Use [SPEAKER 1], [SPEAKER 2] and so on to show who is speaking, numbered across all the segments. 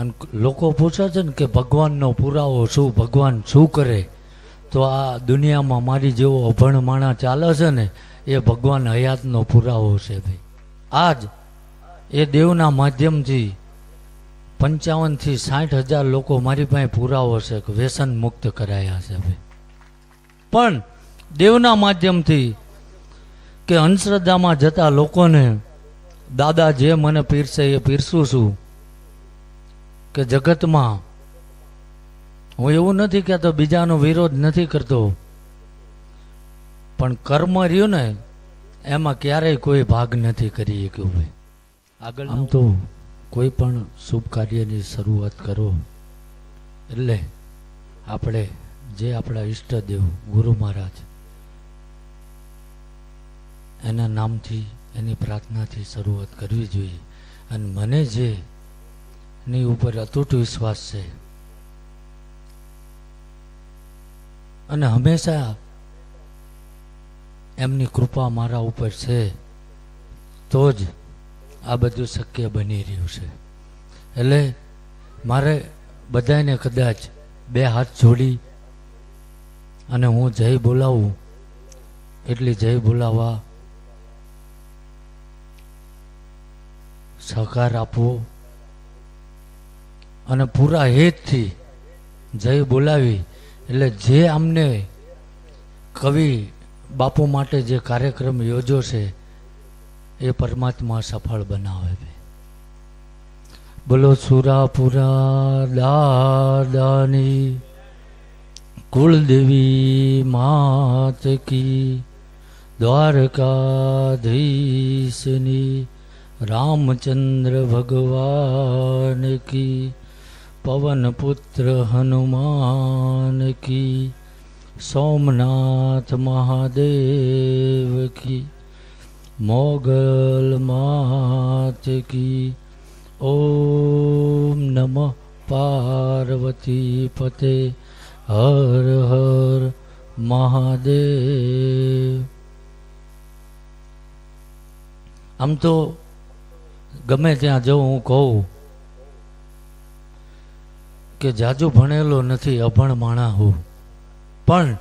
[SPEAKER 1] અને લોકો પૂછે છે ને કે ભગવાનનો પુરાવો શું, ભગવાન શું કરે? તો આ દુનિયામાં મારી જેવો અભણ માણા ચાલે છે ને, એ ભગવાન હયાતનો પુરાવો છે ભાઈ. આજ એ દેવના માધ્યમથી પંચાવનથી સાઠ હજાર લોકો મારી પાસે પુરાવો છે કે વ્યસન મુક્ત કરાયા છે ભાઈ. પણ દેવના માધ્યમથી કે અંધશ્રદ્ધામાં જતા લોકોને દાદા જે મને પીરસે એ પીરસું છું કે જગતમાં હું એવું નથી કહેતો બીજાનો વિરોધ નથી કરતો. પણ કર્મ રહ્યું ને એમાં ક્યારેય કોઈ ભાગ નથી કરી શક્યું ભાઈ. આગળ આમ તો કોઈ પણ શુભ કાર્યની શરૂઆત કરો. એટલે આપણે જે આપણા ઈષ્ટદેવ ગુરુ મહારાજ એના નામથી એની પ્રાર્થનાથી શરૂઆત કરવી જોઈએ. અને મને જે એની ઉપર અતૂટ વિશ્વાસ છે. અને હંમેશા એમની કૃપા મારા ઉપર છે. તો જ આ બધું શક્ય બની રહ્યું છે. એટલે મારે બધાને કદાચ બે હાથ જોડી અને હું જય બોલાવું, એટલી જય બોલાવવા સહકાર આપવો અને પૂરા હેતથી જય બોલાવી. એટલે જે અમને કવિ બાપુ માટે જે કાર્યક્રમ યોજો છે, એ પરમાત્મા સફળ બનાવે છે. બોલો, સુરાપુરા દાદાની કુળદેવી માત કી દ્વારકાધીશની રામચંદ્ર ભગવાન કી પવન પુત્ર હનુમાન કી સોમનાથ મહાદેવ કી મોગલ માત કી ઓમ નમઃ પાર્વતી પતે હર હર મહાદેવ આમ તો ગમે ત્યાં જવું હું કહું કે જાજુ ભણેલો નથી, અભણ માણા હું. પણ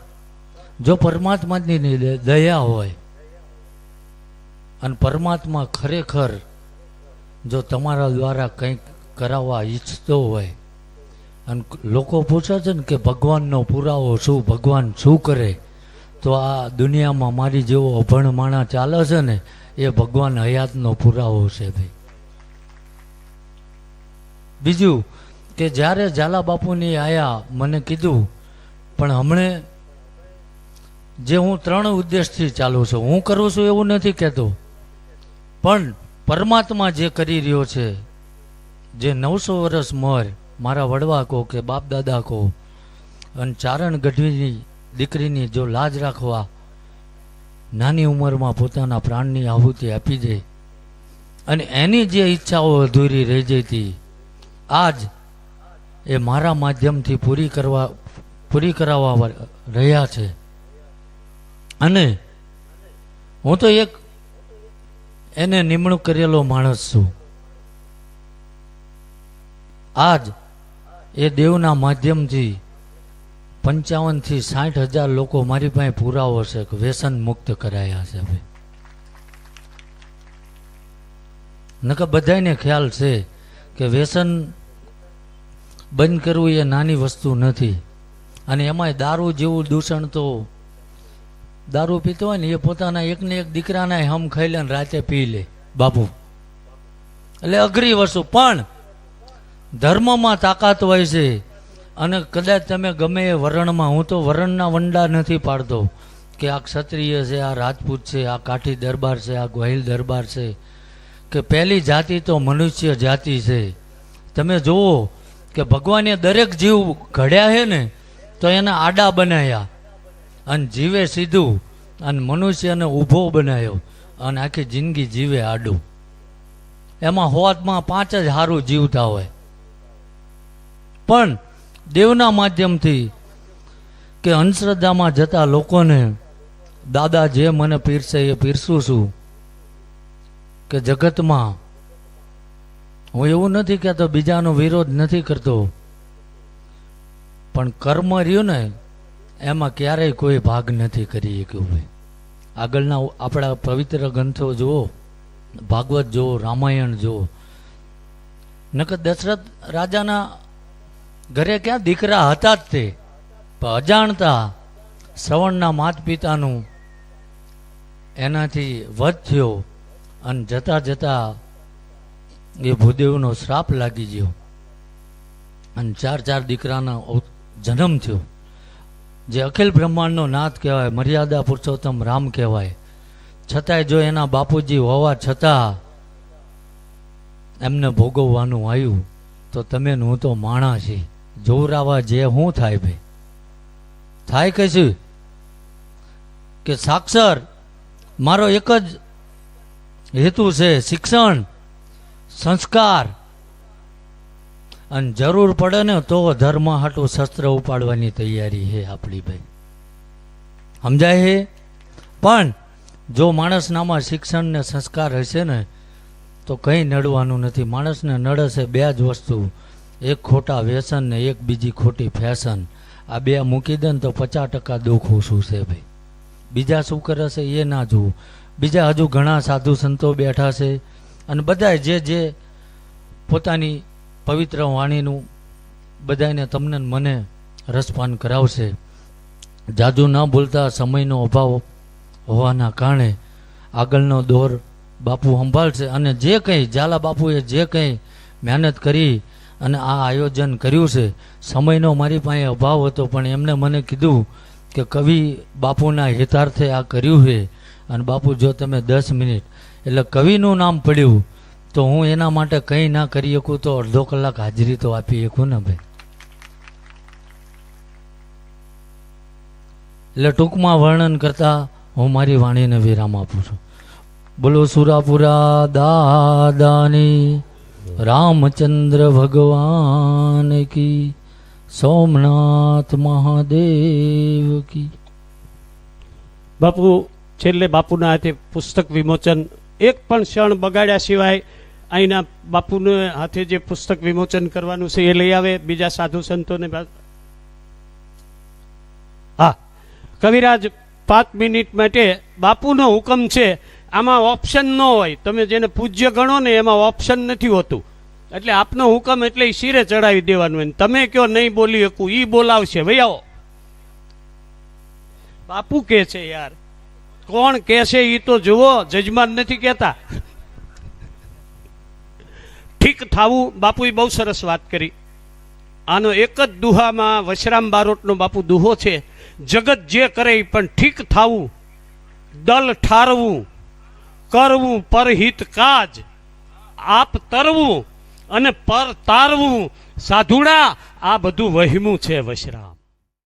[SPEAKER 1] જો પરમાત્માની દયા હોય અને પરમાત્મા ખરેખર જો તમારા દ્વારા કંઈક કરાવવા ઈચ્છતો હોય અને લોકો પૂછે છે ને કે ભગવાનનો પુરાવો શું, ભગવાન શું કરે, તો આ દુનિયામાં મારી જેવો અભણ માણા ચાલે છે ને, એ ભગવાન હયાતનો પુરાવો છે ભાઈ. બીજું કે જ્યારે ઝાલા બાપુની આયા મને કીધું, પણ હમણે જે હું ત્રણ ઉદ્દેશથી ચાલું છું, હું કરું છું એવું નથી કહેતો. પણ પરમાત્મા જે કરી રહ્યો છે, જે નવસો વર્ષ મર, મારા વડવા કહો કે બાપ દાદા કહો, અને ચારણ ગઢવીની દીકરીની જો લાજ રાખવા નાની ઉંમરમાં પોતાના પ્રાણની આહુતિ આપી દે, અને એની જે ઈચ્છાઓ અધૂરી રહી જઈ હતી આજ એ મારા માધ્યમથી પૂરી કરવા, પૂરી કરાવવા રહ્યા છે. અને હું તો એક એને નિમણૂક કરેલો માણસ છું. આજ એ દેવના માધ્યમથી પંચાવનથી સાઠ હજાર લોકો મારી પાસે પુરાવો છે કે વ્યસન મુક્ત કરાયા છે ભાઈ. નકર બધાને ખ્યાલ છે કે વ્યસન બંધ કરવું એ નાની વસ્તુ નથી. અને એમાંય દારૂ જેવું દૂષણ તો દારૂ પીતો હોય ને એ પોતાના એકને એક દીકરાના હમ ખાઈ લે રાતે પી લે, બાપુ. એટલે અઘરી વસ્તુ. પણ ધર્મમાં તાકાત હોય છે. અને કદાચ તમે ગમે એ વરણમાં, હું તો વરણના વંડા નથી પાડતો કે આ ક્ષત્રિય છે, આ રાજપૂત છે, આ કાઠી દરબાર છે, આ ગોહિલ દરબાર છે. કે પહેલી જાતિ તો મનુષ્ય જાતિ છે. તમે જુઓ કે ભગવાને દરેક જીવ ઘડ્યા છે ને, તો એને આડા બનાવ્યા અને જીવે સીધું, અને મનુષ્યને ઊભો બનાવ્યો અને આખી જિંદગી જીવે આડું. એમાં હોવાતમાં પાંચ જ સારું જીવતા હોય. પણ દેવના માધ્યમથી કે અંધશ્રદ્ધામાં જતા લોકોને દાદા જે મને પીરસે એ પીરસું છું, કે જગતમાં હું એવું નથી કહેતો, બીજાનો વિરોધ નથી કરતો. પણ કર્મ રહ્યું ને, એમાં ક્યારેય કોઈ ભાગ નથી કરી શક્યું ભાઈ. આગળના આપણા પવિત્ર ગ્રંથો જુઓ, ભાગવત જુઓ, રામાયણ જુઓ. નકર દશરથ રાજાના ઘરે ક્યાં દીકરા હતા જ તે. પણ અજાણતા શ્રવણના માત પિતાનું એનાથી વધ થયો અને જતા જતા એ ભૂદેવનો શ્રાપ લાગી ગયો. અને ચાર ચાર દીકરાનો જન્મ થયો. જે અખિલ બ્રહ્માંડનો નાથ કહેવાય, મર્યાદા પુરુષોત્તમ રામ કહેવાય. છતાંય જો એના બાપુજી હોવા છતાં એમને ભોગવવાનું આવ્યું, તો તમે હું તો માણા છે. જોવરાવા જે હું થાય ભાઈ. થાય કશું? કે સાક્ષર, મારો એક જ હેતુ છે શિક્ષણ. સંસ્કાર. અને જરૂર પડે ને તો ધર્મ હાટું શસ્ત્ર ઉપાડવાની તૈયારી છે આપણી ભાઈ. સમજાય છે પણ જો માણસનામાં શિક્ષણ ને સંસ્કાર હશે ને, તો કંઈ નડવાનું નથી. માણસને નડે છે બે જ વસ્તુ. એક ખોટા વ્યસન ને એક બીજી ખોટી ફેશન. આ બે મૂકી દે ને તો પચાસ ટકા દુઃખ ઓછું છે ભાઈ. બીજા શું કરે છે એ ના જોવું બીજા હજુ ઘણા સાધુ સંતો બેઠા છે. અને બધાય જે જે પોતાની પવિત્ર વાણીનું બધાને તમને મને રસપાન કરાવશે. જાદુ ન બોલતા સમયનો અભાવ હોવાના કારણે આગળનો દોર બાપુ સંભાળશે અને જે કંઈ ઝાલા બાપુએ જે કંઈ મહેનત કરી અને આ આયોજન કર્યું છે, સમયનો મારી પાસે અભાવ હતો, પણ એમને મને કીધું કે કવિ બાપુના હિતાર્થે આ કર્યું છે. અને બાપુ જો તમે દસ મિનિટ એટલે કવિનું નામ પડ્યું, તો હું એના માટે કંઈ ના કરી શકું તો અડધો કલાક હાજરી તો આપી શકું ને ભાઈ. એટલે ટૂંકમાં વર્ણન કરતા હું મારી વાણીને વિરામ આપું છું. બોલો સુરાપુરા દાદાની, રામચંદ્ર ભગવાન કી, સોમનાથ મહાદેવ કી.
[SPEAKER 2] બાપુ, છેલ્લે બાપુના હાથે પુસ્તક વિમોચન એક પણ ક્ષણ બગાડ્યા સિવાય અહીંના બાપુને હાથે જે પુસ્તક વિમોચન કરવાનું છે એ લઈ આવે, બીજા સાધુ સંતોને હા. કવિરાજ, પાંચ મિનિટ માટે બાપુનો હુકમ છે, આમાં ઓપ્શન ન હોય. તમે જેને પૂજ્ય ગણો ને એમાં ઓપ્શન નથી હોતું. એટલે આપનો હુકમ એટલે શિરે ચડાવી દેવાનું હોય. તમે કયો નહીં બોલી શકું, ઈ બોલાવશે. ભાઈ આવો બાપુ કે છે યાર? કોણ કે છે એ તો જુઓ, જજમાન નથી કહેતા. ઠીક થાવું, બાપુએ બહુ સરસ વાત કરી. આનો એક જ દુહામાં વશરામ બારોટનો બાપુ દુહો છે. જગત જે કરે પણ ઠીક થાવું, દલ ઠારવું, કરવું, પરહિત કાજ, આપ તરવું અને પર તારવું. સાધુડા, આ બધું વહેમું છે વશરામ.